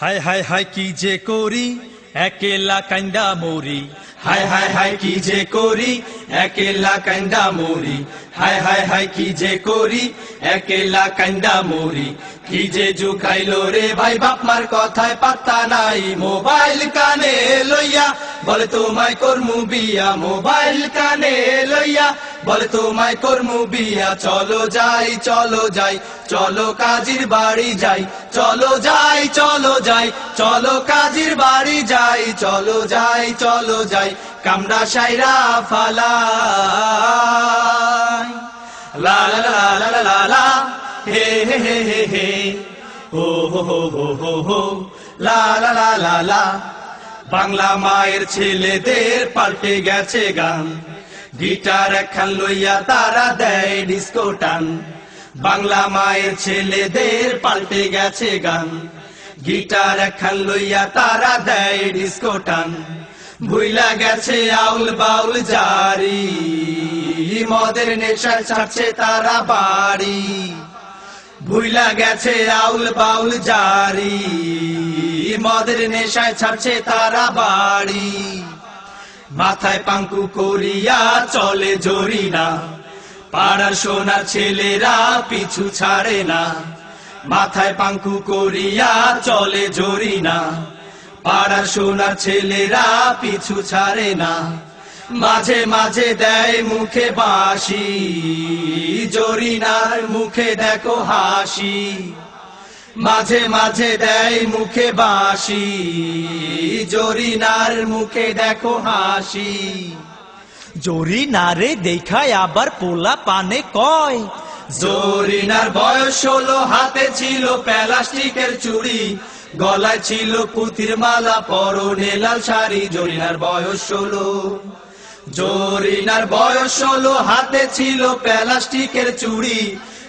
হায় high high, কি যে করি? একেলা কান্দা মরি। হাই হাই হাই, কি যে করি? একেলা কান্দা মরি। হাই হাই হাই, কি যে করি? একেলা কান্দা মরি। কি যে জুকাইলো রে ভাই বাপমার কথায় পাত্তা নাই। মোবাইল কানে লইয়া, বলে তোমায় কর্মু বিয়া। মোবাইল কানে লইয়া, বলে তোমায় কর্মু বিয়া। চলো যাই চলো যাই, চলো কাজীর বাড়ি যাই। চলো যাই চলো যাই, চলো কাজীর বাড়ি যাই। চলো যাই চলো যাই, কামড়া সাইরা ফালা লা লা লা লা লা লা। হে হে হে হে হে। হো হো হো হো লা লা লা লা লা। বাংলা মায়ের ছেলেদের পাল্টে গেছে গান। গিটার একখান লইয়া তারা দেয় ডিস্কো টান। বাংলা মায়ের ছেলেদের পাল্টে গেছে গান। গিটার একখান লইয়া তারা দেয় ডিস্কো টান। ভুইলা গেছে আউল বাউল জারি। মদের নেশায় ছাড়ছে তারা বাড়ি। ভুইলা গেছে আউল বাউল জারি। মদের নেশায় ছাড়ছে তারা বাড়ি। মাথায় পাঙ্কু করিয়া চলে জরি না পাড়ার সোনার ছেলেরা পিছু ছাড়ে না। মাথায় পাঙ্কু করিয়া চলে জরি না পাড়ার সোনার ছেলেরা পিছু ছাড়ে না। মাঝে মাঝে দেয় মুখে বাঁশি। জরিনার মুখে দেখো হাসি। মাঝে মাঝে দেয় মুখে বাঁশি। জরিনার মুখে দেখো হাসি। জরি নারে দেখায় আবার পোলা পানে কয়। জরিনার বয়স হলো হাতে ছিল প্লাস্টিকের চুড়ি। গলায় ছিল পুতির মালা, পরনে লাল শাড়ি। জরিনার বয়স হলো জরিনার বয়স হলো হাতে ছিল প্লাস্টিকের চুড়ি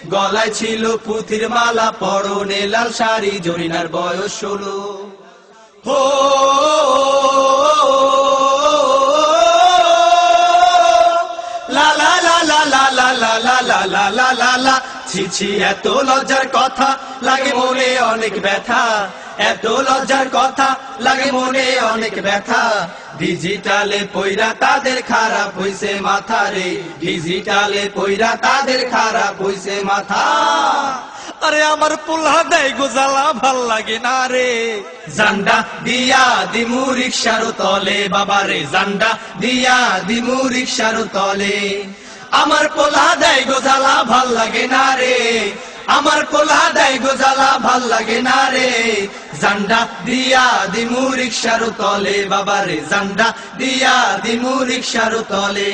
গলায় ছিল পুঁথির মালা পরনে লাল শাড়ি জরিনার বয়স হলো হো লা লা লা লা লা লা লা লা লা লা লা লা লা ছি ছি এত লজ্জার কথা লাগে মনে অনেক ব্যথা। এত লজ্জার কথা লাগে মনে অনেক ব্যথা। ডিজিটালে পইরা তাদের খারাপ হইছে মাথা রে। ডিজিটালে পইরা তাদের খারাপ হইছে মাথা। আরে আমার পোলা দেয় গোজালা ভালো লাগে না রে। জান্ডা দিয়া দিমু রিক্সার তলে বাবারে জান্ডা দিয়া দিমু রিক্সার তলে। আমার পোলা দেয় গোজালা ভালো লাগে না রে। আমার পোলা দেয় গোজালা ভালো লাগে না রে। জান্ডা দিয়া দিমু রিক্সার তলে বাবারে জান্ডা দিয়া দিমু রিক্সার তলে।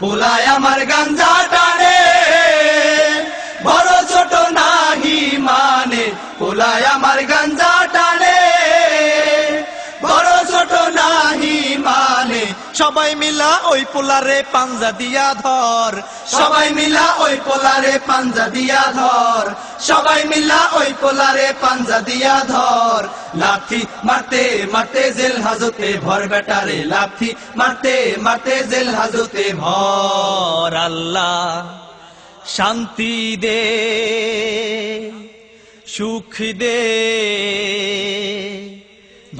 পোলায় আমার গাঞ্জা টানে বড় ছোট নাহি মানে। পোলায় আমার গাঞ্জা সবাই মিলা ওই পোলারে পাঞ্জা দিয়া ধর। সবাই মিলা ওই পোলারে পাঞ্জা দিয়া ধর। সবাই মিলা ওই পোলারে পাঞ্জা দিয়া ধর। লাথি মারতে মারতে জেল হাজতে ভর বেটারে লাথি মারতে মারতে জেল হাজতে ভর। আল্লাহ শান্তি দে, সুখ দে।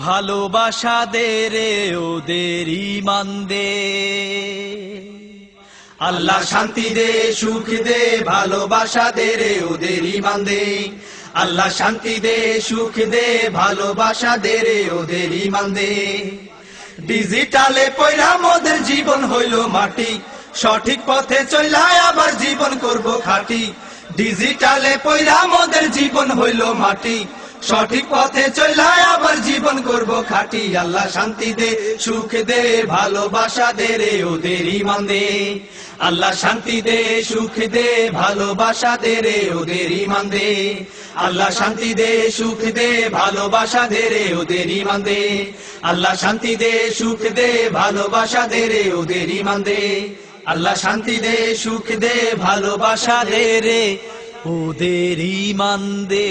ভালোবাসা দে রে ওদের ইমান দে আল্লাহ শান্তি দে, সুখ দে ভালোবাসা দে রে ওদের ইমান দে আল্লাহ শান্তি দে, সুখ দে ভালোবাসা দে রে ওদের ইমান দে ডিজিটালে পয়রা মোদের জীবন হইল মাটি। সঠিক পথে চলায় আবার জীবন করব খাটি। ডিজিটালে পয়রা মোদের জীবন হইল মাটি। সঠিক পথে চলায় আবার জীবন করব খাটি। আল্লাহ শান্তি দে, সুখ দে, ভালোবাসা দে রে ওদের ইমান দে। আল্লাহ শান্তি দে, সুখ দে, ভালোবাসা দে রে ওদের ইমান দে। আল্লাহ শান্তি দে, সুখ দে, ভালোবাসা দে রে ওদের ইমান দে। আল্লাহ শান্তি দে, সুখ দে, ভালোবাসা দে রে ওদের ইমান দে। আল্লাহ শান্তি দে, সুখ দে, ভালোবাসা দে রে ওদের ইমান দে